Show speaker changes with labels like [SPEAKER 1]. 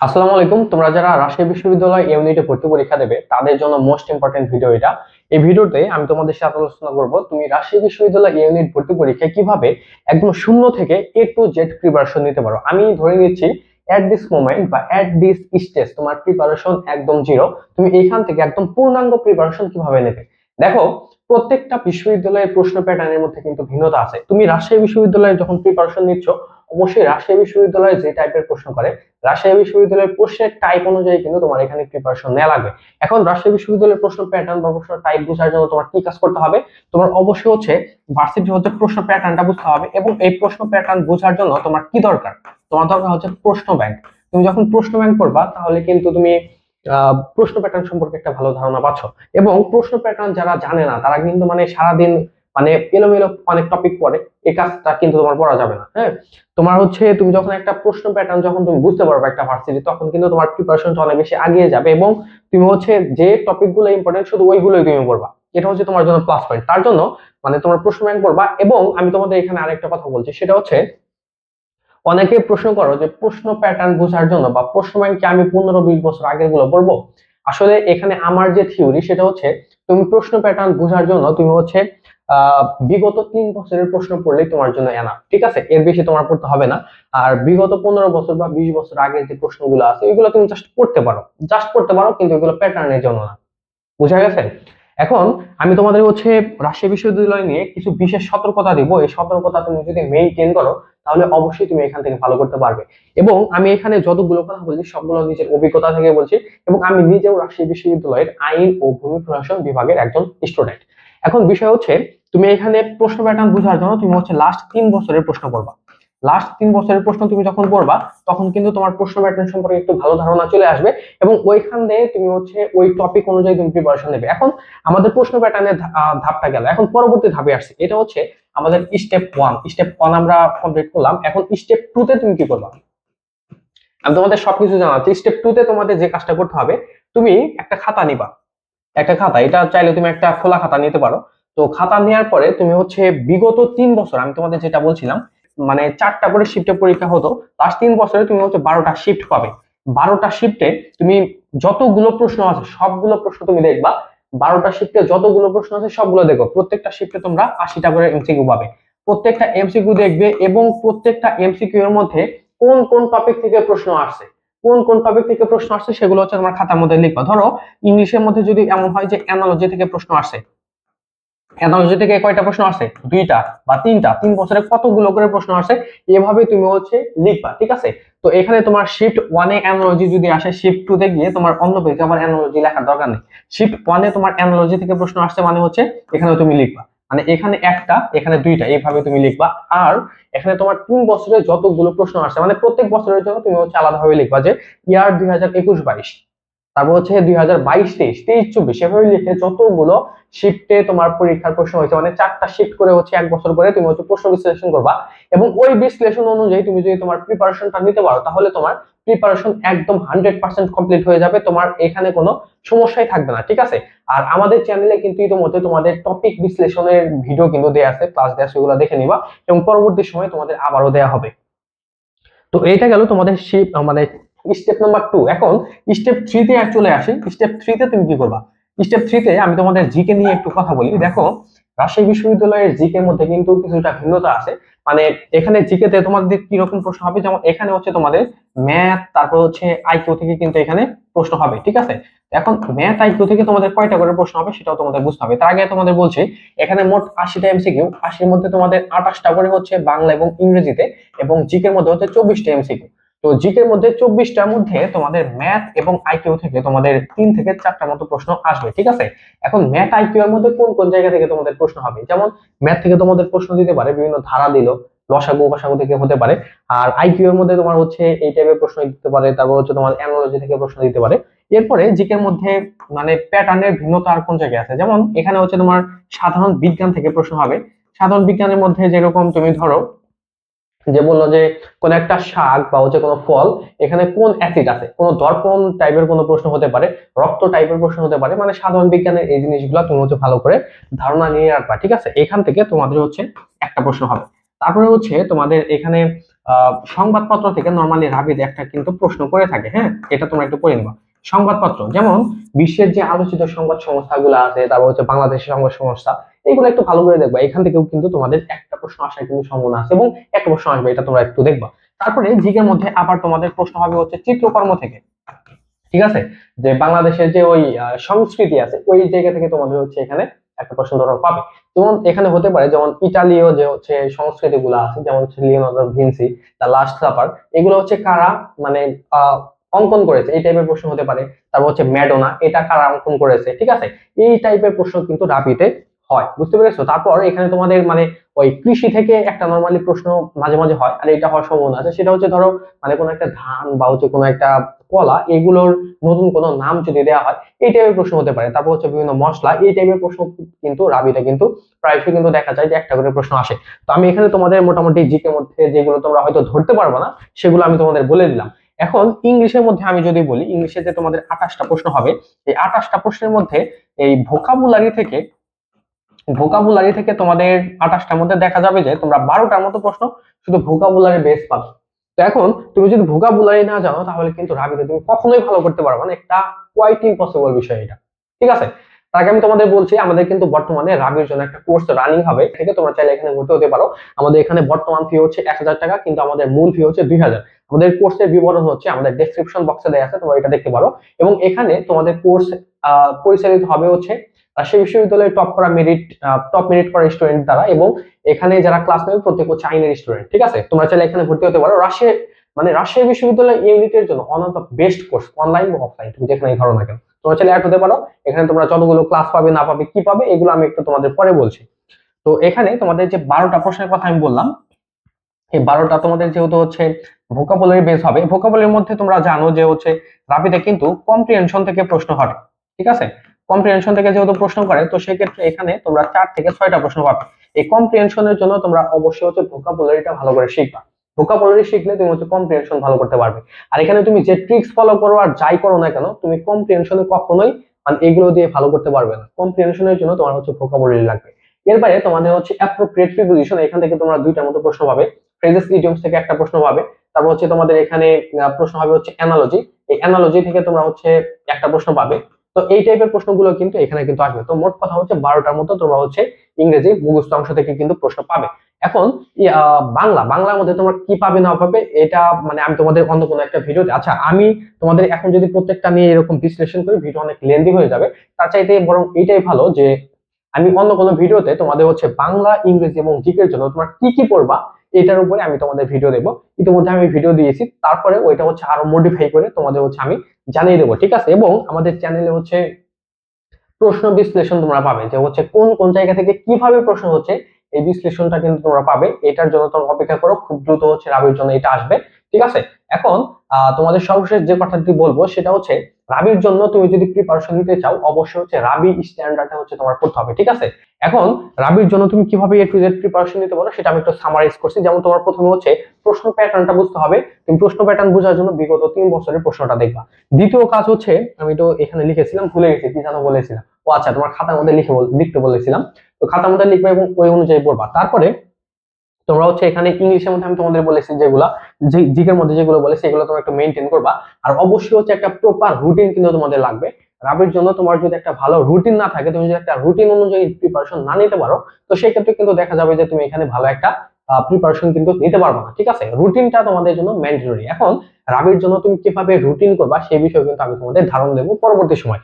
[SPEAKER 1] আসসালামু আলাইকুম। তোমরা যারা রাজশাহী বিশ্ববিদ্যালয় ইউনিটে ভর্তি পরীক্ষা দেবে, তাদের জন্য মোস্ট ইম্পর্টেন্ট ভিডিও এটা। এই ভিডিওতে আমি তোমাদের সাথে আলোচনা করব, তুমি রাজশাহী বিশ্ববিদ্যালয় ইউনিট ভর্তি পরীক্ষায় কীভাবে একদম শূন্য থেকে এ টু জেড প্রিপারেশন নিতে পারো। আমি ধরে নিচ্ছি এট দিস মোমেন্ট বা এট দিস স্টেজ তোমার প্রিপারেশন একদম জিরো তুমি এইখান থেকে একদম পূর্ণাঙ্গ প্রিপারেশন কীভাবে নেবে? দেখো প্রত্যেকটা বিশ্ববিদ্যালয়ের প্রশ্ন প্যাটার্নের মধ্যে কিন্তু ভিন্নতা আছে। তুমি রাজশাহী বিশ্ববিদ্যালয়ে যখন প্রিপারেশন নিচ্ছ, অবশ্যই রাজশাহী বিশ্ববিদ্যালয়ে যে টাইপের প্রশ্ন করে, রাজশাহী বিশ্ববিদ্যালয়ের প্রশ্নের টাইপ অনুযায়ী কিন্তু তোমার এখানে প্রিপারেশন নেওয়া লাগবে। এখন রাজশাহী বিশ্ববিদ্যালয়ের প্রশ্ন প্যাটার্ন বা প্রশ্ন টাইপ বোঝার জন্য তোমার কি কাজ করতে হবে? তোমার অবশ্যই হচ্ছে ভার্সিটি হচ্ছে প্রশ্ন প্যাটার্নটা বুঝতে হবে এবং এই প্রশ্ন প্যাটার্ন বোঝার জন্য তোমার কি দরকার? তোমার দরকার হচ্ছে প্রশ্ন ব্যাংক তুমি যখন প্রশ্ন ব্যাংক করবা, তাহলে কিন্তু তুমি প্রশ্ন প্যাটার্ন সম্পর্কে একটা ভালো ধারণা পাচ্ছ। এবং প্রশ্ন প্যাটার্ন যারা জানে না, তারা কিন্তু মানে সারাদিন মানে এলোমেলো অনেক টপিক পড়ে এই কাজটা কিন্তু তোমার পড়া যাবে না হ্যাঁ? তোমার হচ্ছে তুমি যখন একটা প্রশ্ন প্যাটার্ন যখন তুমি বুঝতে পারবে একটা ভার্সিটি তখন কিন্তু তোমার প্রিপারেশনটা অনেক বেশি এগিয়ে যাবে এবং তুমি হচ্ছে যে টপিকগুলো ইম্পর্টেন্ট শুধু ওইগুলোই তুমি পড়বা। এটা হচ্ছে তোমার জন্য প্লাস পয়েন্ট তার জন্য মানে তোমার প্রশ্ন ব্যাংক পড়বা এবং আমি তোমাদের এখানে আরেকটা কথা বলছি, সেটা হচ্ছে অনেকে প্রশ্ন করো যে প্রশ্ন প্যাটার্ন বোঝার জন্য বা প্রশ্ন ব্যাংকে আমি পনেরো বিশ বছর আগেরগুলো পড়ব আসলে এখানে আমার যে থিওরি সেটা হচ্ছে তুমি প্রশ্ন প্যাটার্ন বোঝার জন্য তুমি হচ্ছে বিগত তিন বছরের প্রশ্ন পড়লেই তোমার জন্য এনা ঠিক আছে? এর বেশি তোমার পড়তে হবে না। আর বিগত পনেরো বছর বা বিশ বছর আগের যে প্রশ্নগুলো আছে, এগুলো তুমি জাস্ট পড়তে পারো। জাস্ট পড়তে পারো, কিন্তু এগুলো প্যাটার্নের জন্য না। বুঝা গেছে? এখন আমি তোমাদের হচ্ছে রাজশাহী বিশ্ববিদ্যালয় নিয়ে কিছু বিশেষ সতর্কতা দিব। এই সতর্কতা তুমি যদি মেইনটেইন করো তাহলে অবশ্যই তুমি এখান থেকে ভালো করতে পারবে। এবং আমি এখানে যতগুলো কথা বলছি, সবগুলো নিজের অভিজ্ঞতা থেকে বলছি এবং আমি নিজেও রাজশাহী বিশ্ববিদ্যালয়ের আইন ও ভূমি প্রশাসন বিভাগের একজন স্টুডেন্ট এখন বিষয় হচ্ছে, তুমি এখানে প্রশ্ন প্যাটার্ন বোঝার জন্য তুমি হচ্ছে লাস্ট তিন বছরের প্রশ্ন পড়বা লাস্ট তিন বছরের প্রশ্ন তুমি যখন পড়বা তখন কিন্তু তোমার প্রশ্ন প্যাটার্ন সম্পর্কে একটু ভালো ধারণা চলে আসবে এবং ওইখান দিয়ে তুমি হচ্ছে ওই টপিক অনুযায়ী তুমি প্রিপারেশন নেবে। এখন আমাদের প্রশ্ন প্যাটার্নের ধাপটা গেল। এখন পরবর্তী ধাপে আসছে। এটা হচ্ছে আমাদের স্টেপ ওয়ান স্টেপ ওয়ান আমরা কমপ্লিট করলাম। এখন স্টেপ টু তে তুমি কি করবা? আমি তোমাদের সবকিছু জানাচ্ছি। স্টেপ টু তে তোমাদের যে কাজটা করতে হবে, তুমি একটা খাতা নিবা। একটা খাতা। এটা চাইলে তুমি একটা খোলা খাতা নিতে পারো। তো খাতা নেওয়ার পরে তুমি হচ্ছে বিগত তিন বছর, আমি তোমাদের যেটা বলছিলাম মানে চারটা করে শিফটে পরীক্ষা হতো লাস্ট তিন বছরে তুমি হচ্ছে বারোটা শিফট পাবে। বারোটা শিফটে তুমি যতগুলো প্রশ্ন আছে, সবগুলো প্রশ্ন তুমি দেখবা। বারোটা শিফটে যতগুলো প্রশ্ন আছে, সবগুলো দেখো। প্রত্যেকটা শিফটে তোমরা আশিটা করে এমসিকিউ পাবে। প্রত্যেকটা এমসিকিউ দেখবে এবং প্রত্যেকটা এমসিকিউ এর মধ্যে কোন কোন টপিক থেকে প্রশ্ন আসছে। কোন কোন টপিক থেকে প্রশ্ন আসছে সেগুলো হচ্ছে তোমার খাতার মধ্যে লিখবা। ধরো, ইংলিশের মধ্যে যদি এমন হয় যে অ্যানালজি থেকে প্রশ্ন আসছে অ্যানালজি থেকে কয়টা প্রশ্ন আসছে দুইটা বা তিনটা। তিন বছরে কতগুলো করে প্রশ্ন আসছে এভাবে তুমি হচ্ছে লিখবা, ঠিক আছে? তো এখানে তোমার শিফট ওয়ানে অ্যানালজি যদি আসে শিফট টু তে গিয়ে তোমার অন্য পেজে আমার অ্যানালজি লেখার দরকার নেই। শিফট ওয়ানে তোমার অ্যানালজি থেকে প্রশ্ন আসছে মানে হচ্ছে এখানে তুমি লিখবা। মানে এখানে একটা, এখানে দুইটা, এইভাবে তুমি লিখবা। আর এখানে তোমার তিন বছরে যতগুলো প্রশ্ন আসছে মানে প্রত্যেক বছরের জন্য তুমি হচ্ছে আলাদাভাবে লিখবা যে ইয়ার দুই হাজার একুশ বাইশ। তারপর হচ্ছে দুই হাজার বাইশ তেইশ তেইশ চব্বিশ এভাবে লিখে যতগুলো শিফটে তোমার পরীক্ষার প্রশ্ন হয়েছে মানে চারটা শিফট করে হচ্ছে এক বছর করে তুমি হচ্ছে প্রশ্ন বিশ্লেষণ করবা এবং ওই বিশ্লেষণ অনুযায়ী তুমি যদি তোমার প্রিপারেশনটা নিতে পারো, তাহলে তোমার প্রিপারেশন একদম হান্ড্রেড পার্সেন্ট কমপ্লিট হয়ে যাবে, তোমার এখানে কোনো সমস্যাই থাকবে না, ঠিক আছে? আর আমাদের চ্যানেলে কিন্তু ইতিমধ্যে তোমাদের টপিক বিশ্লেষণের ভিডিও কিন্তু দেওয়া আছে ক্লাস দেওয়া সেগুলো দেখে নিবা এবং পরবর্তী সময় তোমাদের আবারও দেওয়া হবে। তো এইটা গেল তোমাদের শিপ মানে স্টেপ নাম্বার টু এখন স্টেপ থ্রিতে চলে আসি। স্টেপ থ্রিতে তুমি কি করবা? স্টেপ থ্রিতে আমি তোমাদের জিকে নিয়ে একটু কথা বলি। দেখো, রাজশাহী বিশ্ববিদ্যালয়ের জিকে মধ্যে কিন্তু কিছুটা ভিন্নতা আছে। মানে এখানে জিকে তে তোমাদের কীরকম প্রশ্ন হবে? যেমন এখানে হচ্ছে তোমাদের ম্যাথ তারপর হচ্ছে আইকিউ থেকে কিন্তু এখানে প্রশ্ন হবে, ঠিক আছে? এখন ম্যাথ আইকিউ থেকে তোমাদের কয়টা করে প্রশ্ন হবে সেটাও তোমাদের বুঝতে হবে। তার আগে তোমাদের বলছি, এখানে মোট আশিটা এমসিকিউ আশির মধ্যে তোমাদের আঠাশটা করে হচ্ছে বাংলা এবং ইংরেজিতে, এবং জিকের মধ্যে হচ্ছে চব্বিশটা এমসিকিউ তো জিকের মধ্যে চব্বিশটার মধ্যে তোমাদের ম্যাথ এবং আইকিউ থেকে তোমাদের তিন থেকে চারটার মতো প্রশ্ন আসবে, ঠিক আছে? এখন ম্যাথ আইকিউ এর মধ্যে কোন কোন জায়গা থেকে তোমাদের প্রশ্ন হবে? যেমন ম্যাথ থেকে তোমাদের প্রশ্ন দিতে পারে, বিভিন্ন ধারা দিল, লসাগু কষাগু থেকে হতে পারে, আর আইকিউ এর মধ্যে তোমার হচ্ছে এই টাইপের প্রশ্ন দিতে পারে, তারপর হচ্ছে তোমার অ্যানালজি থেকে প্রশ্ন দিতে পারে। এরপরে জিকের মধ্যে মানে প্যাটার্নের ভিন্নতা আর কোন জায়গায় আছে? যেমন এখানে হচ্ছে তোমার সাধারণ বিজ্ঞান থেকে প্রশ্ন হবে। সাধারণ বিজ্ঞানের মধ্যে যেরকম তুমি ধরো যে বলল যে কোন একটা শাক বা হচ্ছে কোনো ফল এখানে কোন অ্যাসিড আছে? কোন দর্পণ টাইপের কোনো প্রশ্ন হতে পারে, রক্ত টাইপের প্রশ্ন হতে পারে মানে সাধারণ বিজ্ঞানের এই জিনিসগুলো তুমি হচ্ছে ভালো করে ধারণা নিয়ে রাখবা, ঠিক আছে? এখান থেকে তোমাদের হচ্ছে একটা প্রশ্ন হবে। তারপরে হচ্ছে তোমাদের এখানে সংবাদপত্র থেকে নর্মালি রাবিদ একটা কিন্তু প্রশ্ন করে থাকে হ্যাঁ? এটা তোমরা একটু পড়ে নিবা। সংবাদপত্র, যেমন বিশ্বের যে আলোচিত সংবাদ সংস্থাগুলো আছে, তারপর হচ্ছে বাংলাদেশের সংবাদ সংস্থা এগুলো একটু ভালো করে দেখবা। এখান থেকেও কিন্তু তোমাদের একটা প্রশ্ন আসার কিন্তু সম্ভাবনা আছে এবং একটা প্রশ্ন আসবে, এটা তোমরা একটু দেখবা। তারপরে জিকের মধ্যে আবার তোমাদের প্রশ্ন হবে হচ্ছে চিত্রকর্ম থেকে। ঠিক আছে? যে বাংলাদেশের যে ওই সংস্কৃতি আছে, ওই জায়গা থেকে তোমাদের হচ্ছে এখানে একটা প্রশ্ন ধরো পাবে। যেমন এখানে হতে পারে, যেমন ইটালীয় যে হচ্ছে সংস্কৃতি গুলো আছে, যেমন হচ্ছে Leonardo Vinci the last supper, এগুলো হচ্ছে কারা মানে অঙ্কন করেছে? এই টাইপের প্রশ্ন হতে পারে। তারপর হচ্ছে ম্যাডোনা, এটা কারা অঙ্কন করেছে? ঠিক আছে? এই টাইপের প্রশ্ন কিন্তু রাবিতে হয়, বুঝতে পেরেছ? তারপর এখানে তোমাদের মানে ওই কৃষি থেকে একটা নর্মালি প্রশ্ন মাঝে মাঝে হয়, আর এটা হওয়ার সম্ভাবনা আছে। সেটা হচ্ছে ধরো মানে কোনো একটা ধান বা হচ্ছে কোনো একটা কলা, এগুলোর নতুন কোনো নাম যদি দেওয়া হয়, এই টাইপের প্রশ্ন হতে পারে। তারপর হচ্ছে বিভিন্ন মশলা, এই টাইপের প্রশ্ন কিন্তু, রাবিটা কিন্তু প্রায়শই কিন্তু দেখা যায় যে একটা করে প্রশ্ন আসে। তো আমি এখানে তোমাদের মোটামুটি জিকে মধ্যে যেগুলো তোমরা হয়তো ধরতে পারবে না, সেগুলো আমি তোমাদের বলে দিলাম। এখন ইংলিশের মধ্যে আমি যদি বলি, ইংলিশে যে তোমাদের আঠাশটা প্রশ্ন হবে, এই আঠাশটা প্রশ্নের মধ্যে এই ভোকাবুলারি থেকে ভোকাবুলারি থেকে তোমাদের আঠাশটার মধ্যে দেখা যাবে যে তোমরা বারোটার মতো প্রশ্ন শুধু ভোকাবুলারি বেস পাবে। তো এখন তুমি যদি ভোকাবুলারি না জানো, তাহলে কিন্তু রাবিতে তুমি কখনোই ভালো করতে পারবে না। একটা কোয়াইট ইম্পসিবল বিষয় এটা। ঠিক আছে? আগে আমি তোমাদের বলছি, আমাদের কিন্তু বর্তমানে রাবির জন্য একটা কোর্স রানিং হবে। থেকে তোমরা চাইলে এখানে ভর্তি হতে পারো। আমাদের এখানে বর্তমান ফি হচ্ছে এক হাজার টাকা, কিন্তু আমাদের মূল ফি হচ্ছে দুই হাজার। আমাদের কোর্সের বিবরণ হচ্ছে, আমাদের ডেসক্রিপশন বক্সে দেওয়া আছে, তোমরা এটা দেখতে পারো। এবং এখানে তোমাদের কোর্স পরিচালিত হবে হচ্ছে রাজশাহী বিশ্ববিদ্যালয়ে টপ করা মেরিট টপ মেরিট করা স্টুডেন্ট দ্বারা এবং এখানে যারা ক্লাস নেবে প্রত্যেক হচ্ছে আইনের স্টুডেন্ট ঠিক আছে? তোমরা চাইলে এখানে ভর্তি হতে পারো। রাজশাহী মানে রাজশাহী বিশ্ববিদ্যালয় ইউনিটের জন্য one of the best course online বা অফলাইন তুমি যেখানেই ধরো না কেন? তোমরা চাইলে অ্যাড হতে পারো। এখানে তোমরা যতগুলো ক্লাস পাবে, না পাবে, কি পাবে, এগুলো আমি একটু তোমাদের পরে বলছি। তো এখানে তোমাদের যে বারোটা প্রশ্নের কথা আমি বললাম, এই বারোটা তোমাদের যেহেতু হচ্ছে ভোকাবুলারি বেস হবে ভোকাবুলারির মধ্যে তোমরা জানো যে হচ্ছে রাবিতে কিন্তু কম্প্রিহেনশন থেকে প্রশ্ন হবে ঠিক আছে? কম্প্রিহেনশন থেকে যেহেতু প্রশ্ন করে, তো সেক্ষেত্রে এখানে তোমরা চার থেকে ছয়টা প্রশ্ন পাবে। এই কম্প্রিহেনশনের জন্য তোমরা অবশ্যই হচ্ছে ভোকাবুলারিটা ভালো করে শিখবা। ভোকাবুলারি শিখলে তুমি হচ্ছে কম্প্রিহেনশন ভালো করতে পারবে। আর এখানে তুমি যে ট্রিক্স ফলো করো আর যাই করো না কেন, তুমি কম্প্রিহেনশনে কখনোই মানে এগুলো দিয়ে ভালো করতে পারবে না। কম্প্রিহেনশনের জন্য তোমার হচ্ছে ভোকাবুলারি লাগবে। এর বাইরে তোমাদের হচ্ছে অ্যাপ্রোপ্রিয়েট প্রিপোজিশন এখান থেকে তোমরা দুইটার মতো প্রশ্ন পাবে। ফ্রেজেস ইডিয়মস থেকে একটা প্রশ্ন পাবে। তারপর হচ্ছে তোমাদের এখানে প্রশ্ন হবে হচ্ছে অ্যানালজি এই অ্যানালজি থেকে তোমরা হচ্ছে একটা প্রশ্ন পাবে। তো এই টাইপের প্রশ্নগুলো কিন্তু এখানে কিন্তু আসবে। তো মোট কথা হচ্ছে বারোটার মতো তোমরা হচ্ছে ইংরেজি মুখস্থ অংশ থেকে কিন্তু প্রশ্ন পাবে। এখন বাংলা, বাংলার মধ্যে তোমরা কি পাবে না পাবে, এটা মানে আমি তোমাদের অন্য কোনো একটা ভিডিওতে আচ্ছা আমি তোমাদের এখন যদি প্রত্যেকটা নিয়ে এরকম বিশ্লেষণ করি, ভিডিও অনেক লেন্দি হয়ে যাবে। তার চাইতে বরং এটাই ভালো যে, আমি অন্য কোনো ভিডিওতে তোমাদের হচ্ছে বাংলা, ইংরেজি এবং জিকের জন্য তোমরা কি কি পড়বা এটার উপরে আমি তোমাদের ভিডিও দেবো। ইতিমধ্যে আমি ভিডিও দিয়েছি, তারপরে ওইটা হচ্ছে আরও মডিফাই করে তোমাদের হচ্ছে আমি জানিয়ে দেবো, ঠিক আছে? এবং আমাদের চ্যানেলে হচ্ছে প্রশ্ন বিশ্লেষণ তোমরা পাবে, যে হচ্ছে কোন কোন জায়গা থেকে কীভাবে প্রশ্ন হচ্ছে, এই বিশ্লেষণটা কিন্তু তোমরা পাবে। এটার জন্য তোমরা অপেক্ষা করো, খুব দ্রুত হচ্ছে রাবির জন্য এটা আসবে, ঠিক আছে? এখন তোমাদের সর্বশেষ যে কথাটি বলব, সেটা হচ্ছে রাবির জন্য তুমি যদি প্রিপারেশন নিতে চাও, অবশ্যই হচ্ছে রাবি স্ট্যান্ডার্ডটা হচ্ছে তোমার পড়তে হবে, ঠিক আছে? এখন রাবির জন্য তুমি কীভাবে এ টু জেড প্রিপারেশন নিতে পারো সেটা আমি একটু সামারাইজ করছি। যেমন তোমার প্রথমে হচ্ছে প্রশ্ন প্যাটার্নটা বুঝতে হবে। তুমি প্রশ্ন প্যাটার্ন বোঝার জন্য বিগত তিন বছরের প্রশ্নটা দেখবা। দ্বিতীয় কাজ হচ্ছে, আমি তো এখানে লিখেছিলাম, ভুলে গেছি, কি যেন বলেছিলাম। ও আচ্ছা তোমার খাতার মধ্যে লিখে লিখতে বলেছিলাম। তো খাতার মধ্যে লিখবে এবং ওই অনুযায়ী পড়বা। তারপরে তোমরা হচ্ছে এখানে ইংলিশের মধ্যে আমি তোমাদের বলেছি যেগুলা জিকের মধ্যে যেগুলো বলেছি, এগুলো তোমরা একটু মেনটেন করবা। আর অবশ্যই হচ্ছে একটা প্রপার রুটিন কিন্তু তোমাদের লাগবে। রাবির জন্য তোমার যদি একটা ভালো রুটিন না থাকে, তুমি যদি একটা রুটিন অনুযায়ী প্রিপারেশন না নিতে পারো, তো সেই ক্ষেত্রে কিন্তু দেখা যাবে যে তুমি এখানে ভালো একটা প্রিপারেশন কিন্তু নিতে পারবে না, ঠিক আছে? রুটিনটা তোমাদের জন্য ম্যান্ডেটরি এখন, রাবির জন্য তুমি কীভাবে রুটিন করবা সেই বিষয়ে কিন্তু আমি তোমাদের ধারণ দেবো পরবর্তী সময়।